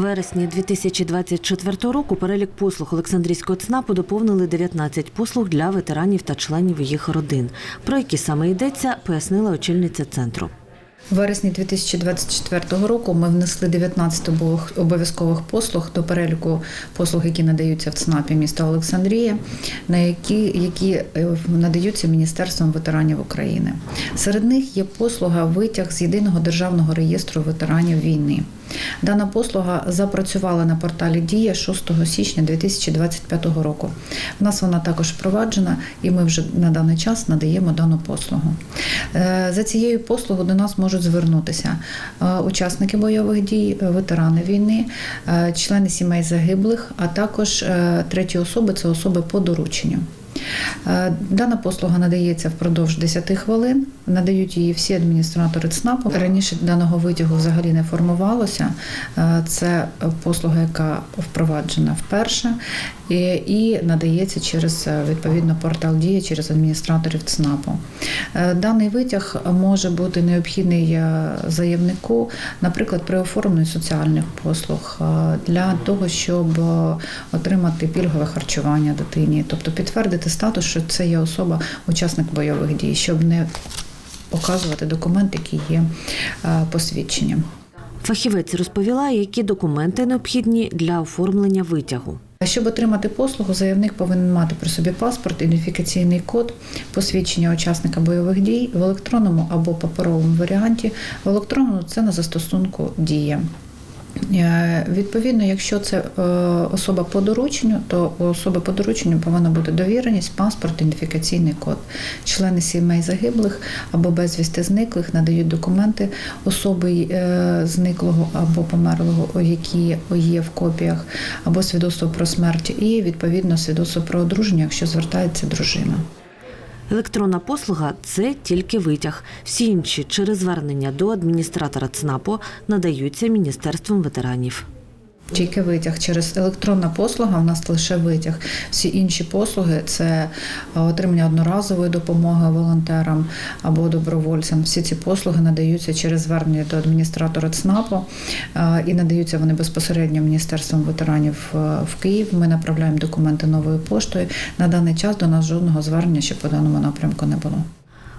вересні 2024 року перелік послуг Олександрійського ЦНАПу доповнили 19 послуг для ветеранів та членів їх родин. Про які саме йдеться, пояснила очільниця центру. У вересні 2024 року ми внесли 19 обов- обов'язкових послуг до переліку послуг, які надаються в ЦНАПі міста Олександрія, на які, які е, надаються Міністерством ветеранів України. Серед них є послуга витяг з єдиного державного реєстру ветеранів війни. Дана послуга запрацювала на порталі Дія 6 січня 2025 року. В нас вона також впроваджена, і ми вже на даний час надаємо дану послугу. Е, За цією послугою до нас можуть звернутися е, учасники бойових дій, ветерани війни, е, члени сімей загиблих, а також треті особи це особи по дорученню. Е, Дана послуга надається впродовж 10 хвилин. Надають її всі адміністратори ЦНАПу. Раніше даного витягу взагалі не формувалося. Е, Це послуга, яка впроваджена вперше і, надається через е, відповідно портал Дія через адміністраторів ЦНАПу. Даний витяг може бути необхідний заявнику, наприклад, при оформленні соціальних послуг для того, щоб отримати пільгове харчування дитині, тобто підтвердити статус, що це є особа учасник бойових дій, щоб не показувати документ, який є е, посвідченням. Фахівець розповіла, які документи необхідні для оформлення витягу. Щоб отримати послугу, заявник повинен мати при собі паспорт, ідентифікаційний код, посвідчення учасника бойових дій в електронному або паперовому варіанті. В електронному це на застосунку дія. Е, Відповідно, якщо це е, особа по дорученню, то у особи по дорученню повинна бути довіреність, паспорт, ідентифікаційний код. Члени сімей загиблих або безвісти зниклих надають документи особи е, зниклого або померлого, які є в копіях, або свідоцтво про смерть, і відповідно свідоцтво про одруження, якщо звертається дружина. Електронна послуга це тільки витяг. Всі інші через звернення до адміністратора ЦНАПО надаються Міністерством ветеранів. Тільки витяг через електронна послуга. У нас лише витяг. Всі інші послуги це е, отримання одноразової допомоги волонтерам або добровольцям. Всі ці послуги надаються через звернення до адміністратора ЦНАПу е, і надаються вони безпосередньо Міністерством ветеранів е, в Київ. Ми направляємо документи новою поштою. На даний час до нас жодного звернення ще по даному напрямку не було.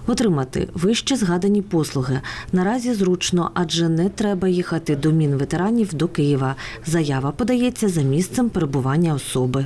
Отримати вище згадані послуги наразі зручно, адже не треба їхати до Мінветеранів до Києва. Заява подається за місцем перебування особи.